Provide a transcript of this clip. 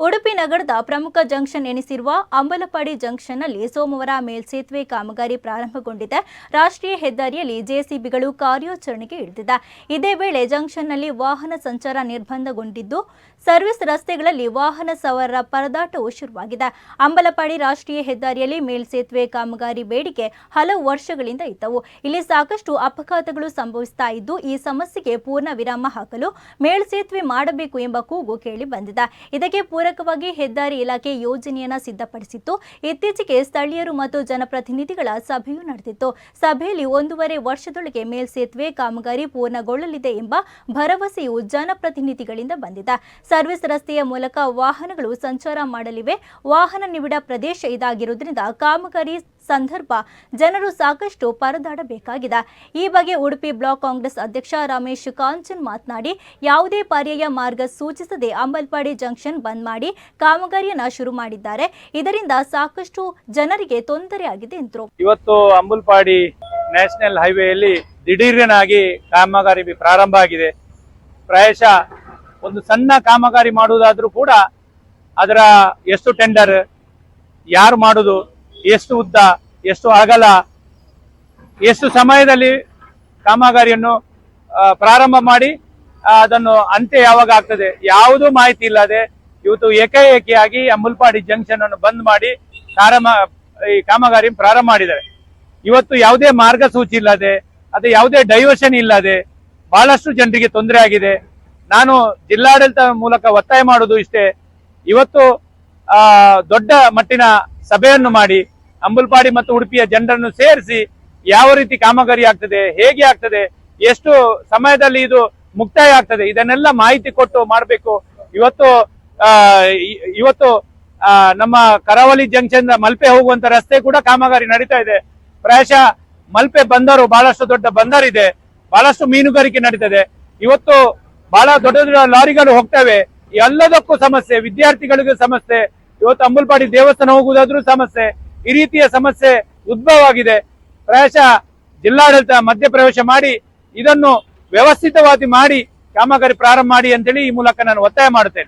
ಉಡುಪಿ ನಗರದ ಪ್ರಮುಖ ಜಂಕ್ಷನ್ ಎನಿಸಿರುವ ಅಂಬಲಪಾಡಿ ಜಂಕ್ಷನ್ನಲ್ಲಿ ಸೋಮವಾರ ಮೇಲ್ಸೇತುವೆ ಕಾಮಗಾರಿ ಪ್ರಾರಂಭಗೊಂಡಿದೆ. ರಾಷ್ಟ್ರೀಯ ಹೆದ್ದಾರಿಯಲ್ಲಿ ಜೆಸಿಬಿಗಳು ಕಾರ್ಯಾಚರಣೆಗೆ ಇಳಿದಿದೆ. ಇದೇ ವೇಳೆ ಜಂಕ್ಷನ್ನಲ್ಲಿ ವಾಹನ ಸಂಚಾರ ನಿರ್ಬಂಧಗೊಂಡಿದ್ದು, ಸರ್ವಿಸ್ ರಸ್ತೆಗಳಲ್ಲಿ ವಾಹನ ಸವಾರರ ಪರದಾಟವು ಶುರುವಾಗಿದೆ. ಅಂಬಲಪಾಡಿ ರಾಷ್ಟ್ರೀಯ ಹೆದ್ದಾರಿಯಲ್ಲಿ ಮೇಲ್ಸೇತುವೆ ಕಾಮಗಾರಿ ಬೇಡಿಕೆ ಹಲವು ವರ್ಷಗಳಿಂದ ಇದ್ದವು. ಇಲ್ಲಿ ಸಾಕಷ್ಟು ಅಪಘಾತಗಳು ಸಂಭವಿಸ್ತಾ ಇದ್ದು, ಈ ಸಮಸ್ಯೆಗೆ ಪೂರ್ಣ ವಿರಾಮ ಹಾಕಲು ಮೇಲ್ಸೇತುವೆ ಮಾಡಬೇಕು ಎಂಬ ಕೂಗು ಕೇಳಿ ಬಂದಿದೆ. ಇದಕ್ಕೆ ಪೂರಕವಾಗಿ ಹೆದ್ದಾರಿ ಇಲಾಖೆ ಯೋಜನೆಯನ್ನ ಸಿದ್ಧಪಡಿಸಿತ್ತು. ಇತ್ತೀಚೆಗೆ ಸ್ಥಳೀಯರು ಮತ್ತು ಜನಪ್ರತಿನಿಧಿಗಳ ಸಭೆಯೂ ನಡೆದಿತ್ತು. ಸಭೆಯಲ್ಲಿ ಒಂದೂವರೆ ವರ್ಷದೊಳಗೆ ಮೇಲ್ಸೇತುವೆ ಕಾಮಗಾರಿ ಪೂರ್ಣಗೊಳ್ಳಲಿದೆ ಎಂಬ ಭರವಸೆಯು ಜನಪ್ರತಿನಿಧಿಗಳಿಂದ ಬಂದಿದೆ. ಸರ್ವಿಸ್ ರಸ್ತೆಯ ಮೂಲಕ ವಾಹನಗಳು ಸಂಚಾರ ಮಾಡಲಿವೆ. ವಾಹನ ನಿಬಿಡ ಪ್ರದೇಶ ಇದಾಗಿರುವುದರಿಂದ ಕಾಮಗಾರಿ ಸಂದರ್ಭ ಜನರು ಸಾಕಷ್ಟು ಪರದಾಡಬೇಕಾಗಿದೆ. ಈ ಬಗ್ಗೆ ಉಡುಪಿ ಬ್ಲಾಕ್ ಕಾಂಗ್ರೆಸ್ ಅಧ್ಯಕ್ಷ ರಮೇಶ್ ಕಾಂಚನ್ ಮಾತನಾಡಿ, ಯಾವುದೇ ಪರ್ಯಾಯ ಮಾರ್ಗ ಸೂಚಿಸದೆ ಅಂಬಲ್ಪಾಡಿ ಜಂಕ್ಷನ್ ಬಂದ್ ಮಾಡಿ ಕಾಮಗಾರಿಯನ್ನ ಶುರು ಮಾಡಿದ್ದಾರೆ. ಇದರಿಂದ ಸಾಕಷ್ಟು ಜನರಿಗೆ ತೊಂದರೆಯಾಗಿದೆ ಎಂದರು. ಇವತ್ತು ಅಂಬುಲ್ಪಾಡಿ ನ್ಯಾಷನಲ್ ಹೈವೇಯಲ್ಲಿ ದಿಢೀರನಾಗಿ ಕಾಮಗಾರಿ ಪ್ರಾರಂಭ ಆಗಿದೆ. ಪ್ರಾಯಶಃ ಒಂದು ಸಣ್ಣ ಕಾಮಗಾರಿ ಮಾಡುವುದಾದ್ರೂ ಕೂಡ ಅದರ ಎಷ್ಟು ಟೆಂಡರ್, ಯಾರು ಮಾಡುದು ಎಷ್ಟು ಉದ್ದ ಎಷ್ಟು ಅಗಲ ಎಷ್ಟು ಸಮಯದಲ್ಲಿ ಕಾಮಗಾರಿಯನ್ನು ಆ, ಪ್ರಾರಂಭ ಮಾಡಿ ಅದನ್ನು ಅಂತ್ಯ ಯಾವಾಗ ಆಗ್ತದೆ ಯಾವುದೂ ಮಾಹಿತಿ ಇಲ್ಲದೆ ಇವತ್ತು ಏಕಾಏಕಿಯಾಗಿ ಅಂಬುಲ್ಪಾಡಿ ಜಂಕ್ಷನ್ ಅನ್ನು ಬಂದ್ ಮಾಡಿ ಕಾರಮ ಈ ಕಾಮಗಾರಿ ಪ್ರಾರಂಭ ಮಾಡಿದ್ದಾರೆ. ಇವತ್ತು ಯಾವುದೇ ಮಾರ್ಗಸೂಚಿ ಇಲ್ಲದೆ ಅದು ಯಾವುದೇ ಡೈವರ್ಷನ್ ಇಲ್ಲದೆ ಬಹಳಷ್ಟು ಜನರಿಗೆ ತೊಂದರೆ ಆಗಿದೆ. ನಾನು ಜಿಲ್ಲಾಡಳಿತ ಮೂಲಕ ಒತ್ತಾಯ ಮಾಡುವುದು ಇಷ್ಟೇ. ಇವತ್ತು ಆ ದೊಡ್ಡ ಮಟ್ಟಿನ ಸಭೆಯನ್ನು ಮಾಡಿ ಅಂಬುಲ್ಪಾಡಿ ಮತ್ತು ಉಡುಪಿಯ ಜನರನ್ನು ಸೇರಿಸಿ ಯಾವ ರೀತಿ ಕಾಮಗಾರಿ ಆಗ್ತದೆ, ಹೇಗೆ ಆಗ್ತದೆ, ಎಷ್ಟು ಸಮಯದಲ್ಲಿ ಇದು ಮುಕ್ತಾಯ ಆಗ್ತದೆ, ಇದನ್ನೆಲ್ಲ ಮಾಹಿತಿ ಕೊಟ್ಟು ಮಾಡಬೇಕು. ಇವತ್ತು ಇವತ್ತು ನಮ್ಮ ಕರಾವಳಿ ಜಂಕ್ಷನ್ ಮಲ್ಪೆ ಹೋಗುವಂತ ರಸ್ತೆ ಕೂಡ ಕಾಮಗಾರಿ ನಡೀತಾ ಇದೆ. ಪ್ರಾಯಶಃ ಮಲ್ಪೆ ಬಂದರು, ಬಹಳಷ್ಟು ದೊಡ್ಡ ಬಂದರ್ ಇದೆ, ಬಹಳಷ್ಟು ಮೀನುಗಾರಿಕೆ ನಡೀತದೆ. ಇವತ್ತು ಬಹಳ ದೊಡ್ಡ ದೊಡ್ಡ ಲಾರಿಗಳು ಹೋಗ್ತವೆ. ಎಲ್ಲದಕ್ಕೂ ಸಮಸ್ಯೆ, ವಿದ್ಯಾರ್ಥಿಗಳಿಗೂ ಸಮಸ್ಯೆ, ಇವತ್ತು ಅಂಬುಲ್ಪಾಡಿ ದೇವಸ್ಥಾನ ಹೋಗುವುದಾದ್ರೂ ಸಮಸ್ಯೆ ಈ ರೀತಿಯ ಸಮಸ್ಯೆ ಉದ್ಭವ ಆಗಿದೆ ಪ್ರಾಯಶಃ ಜಿಲ್ಲಾಡಳಿತ ಮಧ್ಯಪ್ರವೇಶ ಮಾಡಿ, ಇದನ್ನು ವ್ಯವಸ್ಥಿತವಾಗಿ ಮಾಡಿ, ಕಾಮಗಾರಿ ಪ್ರಾರಂಭ ಮಾಡಿ ಅಂತೇಳಿ ಈ ಮೂಲಕ ನಾನು ಒತ್ತಾಯ ಮಾಡುತ್ತೇನೆ.